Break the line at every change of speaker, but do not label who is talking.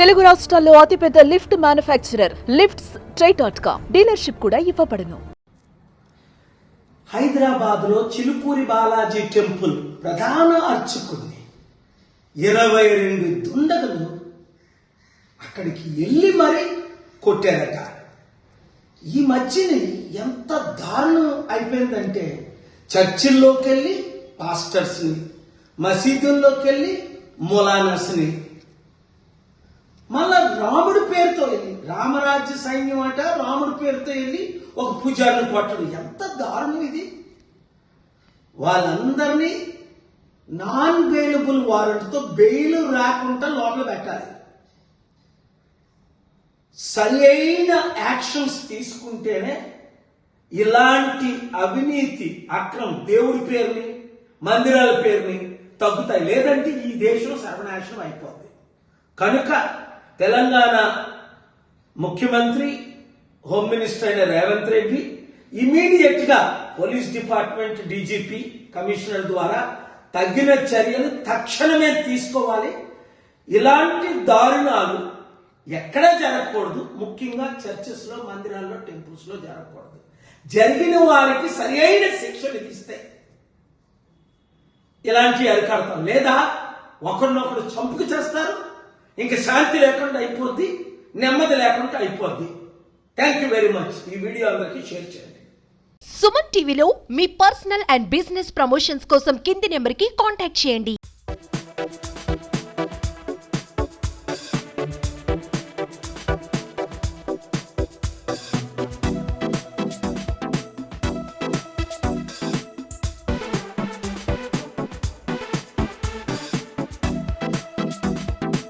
తెలుగు రాష్ట్రాల్లో అతిపెద్ద lift manufacturer lifts try dot com dealership కూడా ఇవ్వబడును.
హైదరాబాద్లో చిలుకూరి బాలాజీ టెంపుల్ ప్రధాన అర్చకుడిని. ఇరవై రెండు దుండగులు అక్కడికి వెళ్ళి మరీ కొట్టారట. ఈ మధ్యని ఎంత దారుణం అయిపోయిందంటే చర్చిల్లోకి వెళ్ళి పాస్టర్స్ని మసీదుల్లోకి వెళ్ళి మొలానస్ని రాముడి పేరుతో వెళ్ళి రామరాజ్య సైన్యం అంట రాముడి పేరుతో వెళ్ళి ఒక పూజారిని కొట్టడు. ఎంత దారుణం ఇది. వాళ్ళందరినీ నాన్ బెయిలబుల్ వారెంట్తో బెయిల్ రాకుండా లోపల పెట్టాలి. సరైన యాక్షన్స్ తీసుకుంటేనే ఇలాంటి అవినీతి అక్రమం దేవుడి పేరుని మందిరాల పేరుని తగ్గుతాయి. లేదంటే ఈ దేశం సర్వనాశనం అయిపోద్ది. కనుక తెలంగాణ ముఖ్యమంత్రి హోమ్ మినిస్టర్ అయిన రేవంత్ రెడ్డి ఇమీడియట్గా పోలీస్ డిపార్ట్మెంట్ డీజీపీ కమిషనర్ ద్వారా తగిన చర్యలు తక్షణమే తీసుకోవాలి. ఇలాంటి దారుణాలు ఎక్కడా జరగకూడదు. ముఖ్యంగా చర్చెస్లో మందిరాల్లో టెంపుల్స్లో జరగకూడదు. జరిగిన వారికి సరి అయిన శిక్ష విధిస్తే ఇలాంటి అరికడతాం. లేదా ఒకరినొకరు చంపుకు చేస్తారు ఇంక శాంతి లేకుండా అయిపోద్ది నెమ్మది లేకుండా అయిపోద్ది. థ్యాంక్ యూ వెరీ మచ్ ఈ వీడియో అందరికీ షేర్ చేయండి.
సుమన్ టీవీలో మీ పర్సనల్ అండ్ బిజినెస్ ప్రమోషన్స్ కోసం కింది నెంబర్కి కాంటాక్ట్ చేయండి.